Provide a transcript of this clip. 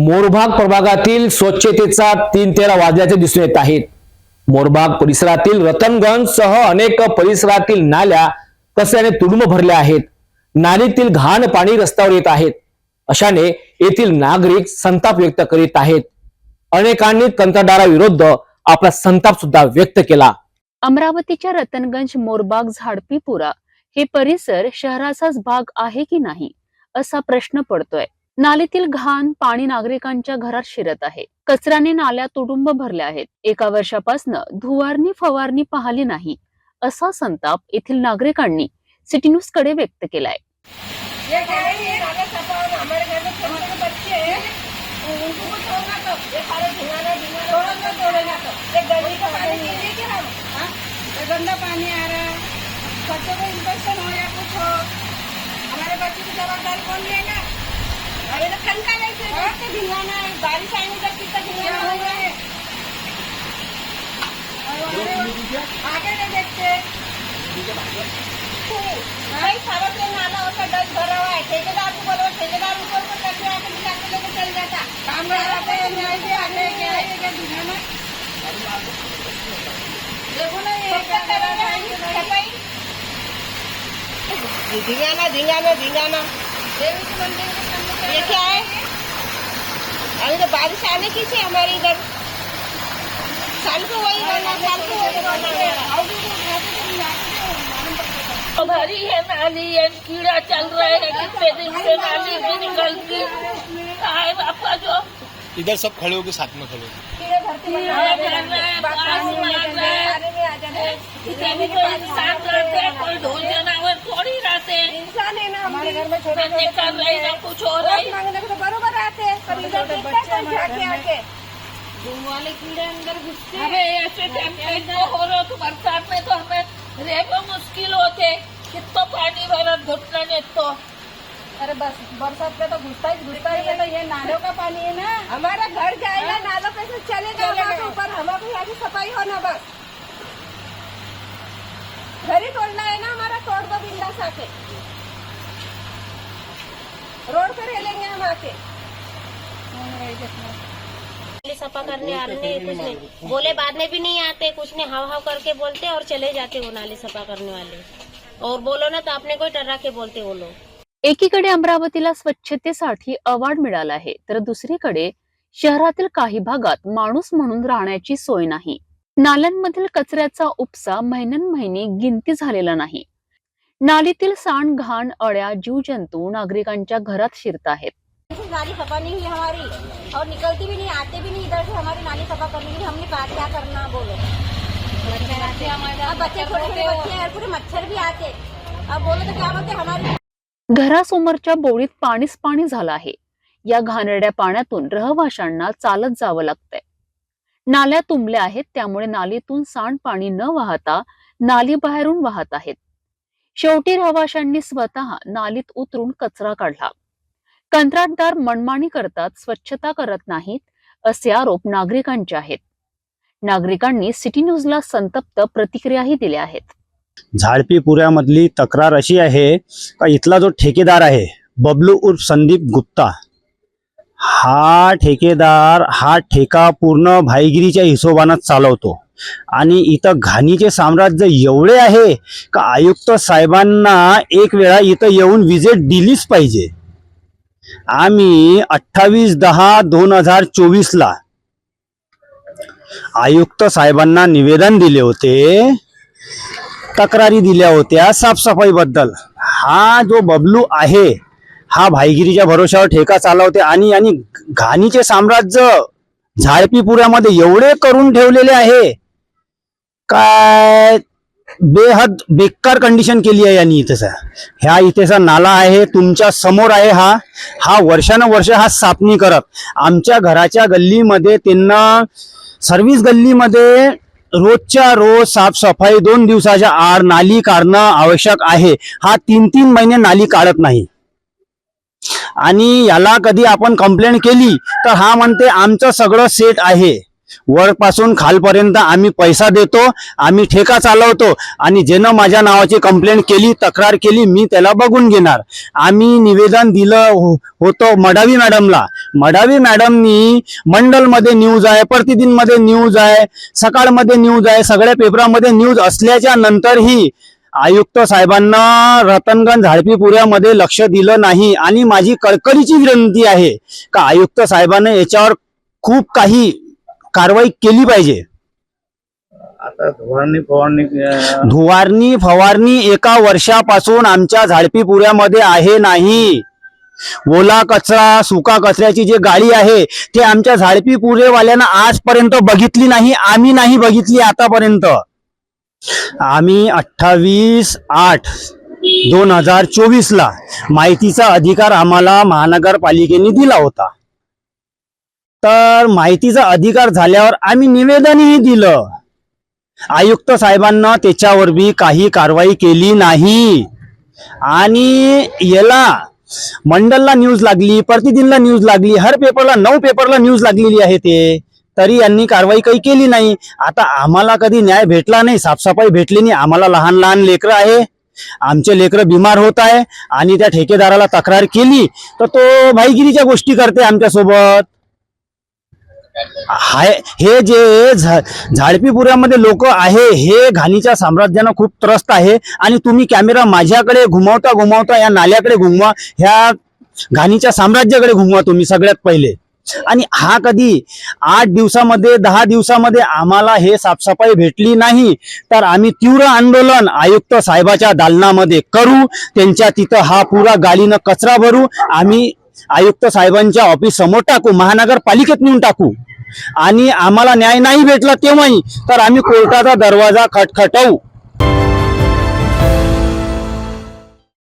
मोरबाग प्रभागातील स्वच्छतेचा तीन तेरा वाजल्याचे दिसून येत आहेत. मोरबाग परिसरातील रतनगंज सह अनेक परिसरातील नाल्या कचऱ्याने तुडुंब भरल्या आहेत. नालीतील घाण पाणी रस्त्यावर येत आहेत. अशाने येथील नागरिक संताप व्यक्त करीत आहेत. अनेकांनी कंत्राटदाराविरुद्ध आपला संताप सुद्धा व्यक्त केला. अमरावतीच्या रतनगंज मोरबाग झाडपीपुरा हे परिसर शहराचाच भाग आहे की नाही असा प्रश्न पडतोय. नालीतील घाण पाणी नागरिकांच्या घरात शिरत आहे. कचऱ्याने नाल्या तुडुंब भरल्या आहेत. एका वर्षापासून धुवारणी फवारणी पाहिली नाही असा संताप येथील नागरिकांनी सिटी न्यूजकडे व्यक्त केलाय. है हैं हाँ? गंदा पानी आ रहा बच्चों को इन्फेक्शन हो? या कुछ हो हमारे बच्चे की जवाबदारी कौन लेगा बारिश आएंगे तब कितना ढिंगाना होगा और हमारे आगे नहीं देखते भाई सारा पे नाला होता डस्ट भरा हुआ है ठेकेदार को बोलो ठेकेदार ऊपर ऊपर करके आके निकाल के लेके चल जाता. काम हैं हैं है देखो ना. ये धिंगाना धिंगाना धिंगाना देवी के मंदिर के ये क्या है? अभी तो बारिश आने की थी हमारे इधर। साल को वही बना साल को भरी है नाली है कीड़ा चल रहा है कितने दिन से नाली भी निकलती। इधर सब खड़े होके साथ में खड़े होके। कीड़े भरते कीड़े मर रहे हैं, बारिश मार रहे हैं। आने में आ जाने कितने भी कोई इंसान रहते हैं कोई ढोल जनावर थोड़ी रहते हैं। इंसान है ना हमारे घर में छोटे बच्चे कर रहे हैं। कुछ हो रहा वोट है। मांगने को तो बरोबर आते हैं पर इधर देखता है कोई जाके आके। वाले कीड़े अंदर घुसते अरे ऐसे टाइम तो हो रहा तो बरसात में तो हमें रहना मुश्किल होते कितना पानी भरा घुटना ने तो अरे बस बरसात में तो घुसता ही घुसता ही तो ये नालों का पानी है ना? हमारा घर जाएगा नालों कैसे चलेगा वहाँ के ऊपर हमारे यहाँ की सफ़ाई होना बस। घर ही तोड़ना है ना हमारा तोड़ दो बिंदास आके रोड पे रह लेंगे हम आके। नाली सफ़ा करने आ आने कुछ नहीं। बोले बाद में भी नहीं आते कुछ नहीं। हाव हाव करके बोलते और चले जाते वो नाली सफ़ा करने वाले। और बोलो ना तो आपने कोई टर्रा के बोलते वो लोग। एकीकडे अमरावतीला स्वच्छतेसाठी अवॉर्ड मिळाला आहे तर दुसरीकडे शहरातील काही भागात माणूस म्हणून राहण्याची सोय नाही. नाल्यांमधील कचऱ्याचा उपसा महिन्यानमहिने गिनती झालेला नाही. नालीतील सांड घाण अळ्या जीवजंतू नागरिकांच्या घरात शिरत आहेत. नाली सफा नहीं हुई हमारी. और निकलती भी नहीं आते भी नहीं इधर से हमारी नाली सफा करने के लिए हमने कहा क्या करना बोलो. अब बच्चे छोटे छोटे बच्चे हैं पूरे मच्छर भी आते अब बोलो तो क्या बोलते हमारी घरासमोरच्या बोळीत पाणीच पाणी झालं आहे. या घाणेरड्या पाण्यातून रहवाशांना चालत जावं लागतंय. नाल्या तुंबल्या आहेत त्यामुळे नालीतून सांडपाणी न वाहता नाली बाहेरून वाहत आहेत. शेवटी रहवाशांनी स्वतः नालीत उतरून कचरा काढला. कंत्राटदार मनमानी करतात स्वच्छता करत नाहीत असे आरोप नागरिकांचे आहेत. नागरिकांनी सिटी न्यूजला संतप्त प्रतिक्रियाही दिल्या आहेत. झाडपी पुऱ्यामधली तक्रार अशी आहे का इथला जो ठेकेदार आहे बबलू उर्फ संदीप गुप्ता हा ठेकेदार हा ठेका पूर्ण भाईगिरीच्या हिशोबानं चालवतो. आणि इथं घाणीचे साम्राज्य एवढे आहे का आयुक्त साहेबांना एक वेळा इथं येऊन विजेट दिलीच पाहिजे. आम्ही अठ्ठावीस दहा दोन हजार चोवीसला आयुक्त साहेबांना निवेदन दिले होते तक्रारी दिल्या होत्या साफसफाईबद्दल. हा जो बबलू आहे हा भाईगिरीच्या भरोशावर ठेका चालवते आणि आणि घाणीचे साम्राज्य झाडपीपुऱ्यामध्ये एवढे करून ठेवलेले आहे. काय बेहद बेकार कंडिशन केली आहे यांनी इथेचा. ह्या इथेचा नाला आहे तुमच्यासमोर आहे हा. हा वर्षानुवर्ष हा सापणी करत. आमच्या घराच्या गल्लीमध्ये त्यांना सर्व्हिस गल्लीमध्ये रोजच्या रोज साफसफाई दोन दिवसाच्या आड नाली काढणं आवश्यक आहे. हा तीन तीन महिने नाली काढत नाही. आणि याला कधी आपण कंप्लेंट केली तर हा म्हणते आमचं सगळं सेट आहे. वरपासून खालपर्यंत आम्ही पैसा देतो आम्ही ठेका चालवतो आणि ज्यानं माझ्या नावाची कंप्लेंट केली तक्रार केली मी त्याला बघून घेणार. आम्ही निवेदन दिलं हो- होतं मडावी मॅडमला. मडावी मॅडमनी मंडलमध्ये न्यूज आहे प्रतिदिनमध्ये न्यूज आहे सकाळमध्ये न्यूज आहे सगळ्या पेपरामध्ये न्यूज असल्याच्या नंतरही आयुक्त साहेबांना रतनगण झाडपीपुऱ्यामध्ये लक्ष दिलं नाही आणि माझी कळकळीची विनंती आहे का आयुक्त साहेबांनी याच्यावर खूप काही कारवाई केली पाहिजे. आता फवारणी फवारणी अं, धुवारणी फवारणी एका वर्षापासून आमच्या झाडपीपुऱ्यामध्ये आहे नाही. ओला कचरा सुका कचऱ्याची जी गाडी आहे ते आमच्या झाडपी पुरेवाल्यांना आजपर्यंत बघितली नाही आम्ही नाही बघितली आतापर्यंत. आम्ही अठ्ठावीस आठ दोन हजार चोवीस ला माहितीचा अधिकार आम्हाला महानगरपालिकेने दिला होता. तर माहितीचा अधिकार झाल्यावर आम्ही निवेदनही दिलं. आयुक्त साहेबांना त्याच्यावर बी काही कारवाई केली नाही. आणि याला मंडलला न्यूज लागली प्रतिदिनला न्यूज लागली हर पेपरला नऊ पेपरला न्यूज लागलेली आहे ते. तरी यांनी कारवाई काही केली नाही. आता आम्हाला कधी न्याय भेटला नाही साफसफाई भेटली नाही. आम्हाला लहान लहान लेकरं आहे. आमचे लेकरं बिमार होत आहे. आणि त्या ठेकेदाराला तक्रार केली तर तो भाईगिरीच्या गोष्टी करते आमच्यासोबत. हाय हे जे झा- झाडपीपुऱ्यामध्ये लोक आहे हे घाणीच्या साम्राज्यानं खूप त्रस्त आहे आणि तुम्ही कॅमेरा माझ्याकडे घुमावता घुमावता या नाल्याकडे घुमवा ह्या घाणीच्या साम्राज्याकडे घुमवा तुम्ही सगळ्यात पहिले. आणि हा कधी आठ दिवसामध्ये दहा दिवसामध्ये आम्हाला हे साफसफाई भेटली नाही तर आम्ही तीव्र आंदोलन आयुक्त साहेबाच्या दालनामध्ये करू त्यांच्या तिथं हा पुरा गाडीनं कचरा भरू आम्ही आयुक्त साहेबांच्या ऑफिस समोर टाकू महानगरपालिकेत नेऊन टाकू. आणि आम्हाला न्याय नाही भेटला तेव्हाही तर आम्ही कोर्टाचा दरवाजा खटखटवू.